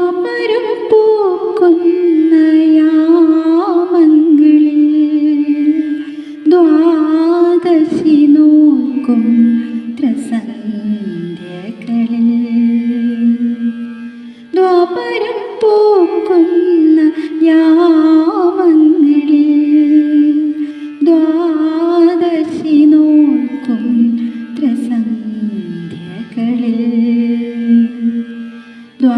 താമരം പൂക്കുന്ന യാമങ്ങളിൽ ദ്വാദശി നോക്കും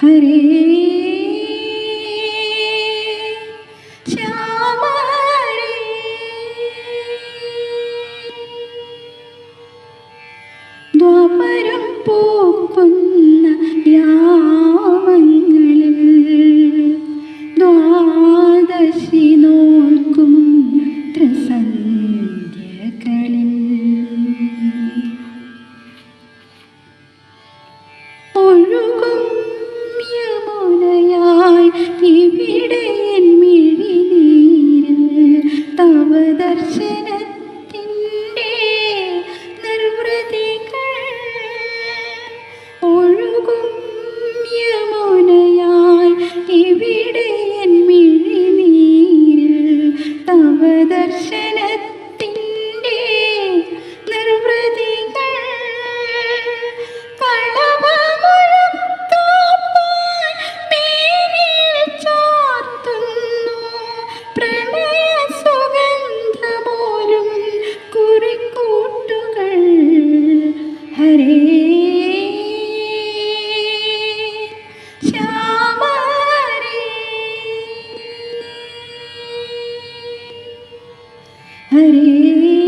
ഹരേ ദ്വാപരം പോക്കുന്ന. हरे